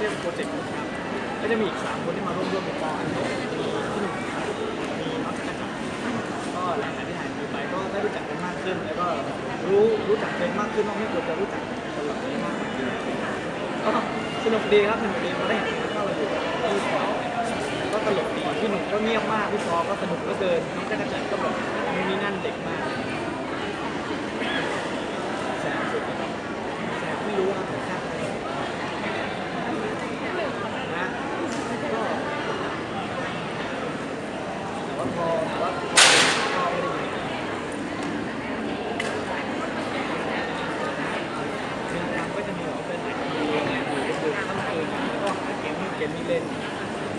ช่โปรเจกต์ครับก็จะมีอีกสามคนที่มาร่วมร่วมเป็นกองมีพี่หนุ่มครับมีมักกะจักรก็หลังจากที่ถ่ายมีไปก็ได้รู้จักกันมากขึ้น แล้วก็รู้รู้จักเพลงมากขึ้นว่าไม่ควรจะรู้จักคนเหล่านี้มากขึ้นก็สนุกดีครับสนุกดีมาได้เห็นแล้วก็เราอยู่กับพี่ปอนะครับก็ตลกดีพี่หนุ่มก็เงียบมากพี่ปอก็สนุกเหลือเกินน้องจักรจันทร์ก็แบบมีนี่นั่นเด็กมาก แสบสุดนะครับแสบไม่รู้ครับแต่แสบเลยนะก็แต่ว่าพอแต่ว่าพอ ก็ไม่ได้ยินเพลงดังก็จะมีแบบเป็นหลายคนดูเนี่ยดูก็คือค่ำคืนแล้วก็เกมที่เกมนี้เล่น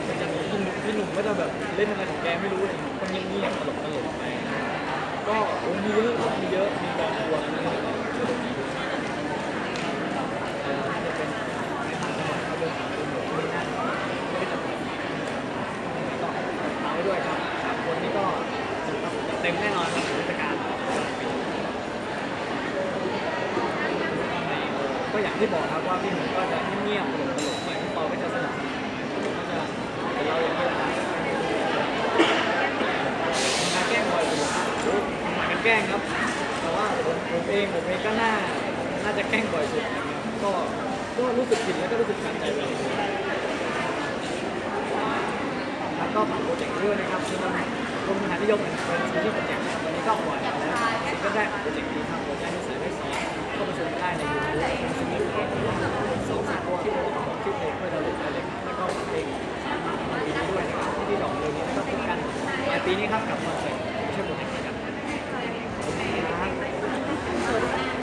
ก็จะมีพี่หนุ่มพี่หนุ่มก็จะแบบเล่นอะไรของแกไม่รู้เลยก็เงียบๆตลกตลกไปก็โอ้มีเยอะครับมีเยอะมีการทัวร์มีอะไร เอ่อน่าจะเป็นในทางจังหวัดเขาเดินสายเป็นหมวดที่นั่นไม่ได้จัดก็ฝากไว้ด้วยครับสามคนนี้ก็จะ เต็มแน่นอนครับเทศกาลก็อย่างที่บอกครับว่าพี่หนุ่มก็จะเงียบๆตลกๆไปพี่ปอก็จะสนุกก็จะเราอย่างนี้แหละครับทำงาแกล้งบ่อยสุดโอ้ทำงากันแกล้งครับ แต่ว่าผมผมเองผมเองก็น่าน่าจะแกล้งบ่อยสุดก็ก็รู้สึกผิดแล้วก็รู้สึกขัดใจไปครับก็ฝากโปรเจกต์ด้วยนะครับคือมัน กรมหานิยมเป็นซีรีส์โปรเจกต์วันนี้ก็ปล่อยแล้วซิงก็ได้โปรเจกต์นี้ครับหัวใจที่สายไม่สีก็ไปชมได้ในยูทูบซิงเกิลแรกสองสามตัวที่เราบอกชื่อเพลงเพื่อเราเล็กเล็กแล้วก็เพลงสามปีนี้ด้วยนะครับที่ที่ดอกเดือนนี้แล้วก็พบกันปลายปีนี้ครับกับคอนเสิร์ตใช่โปรเจกต์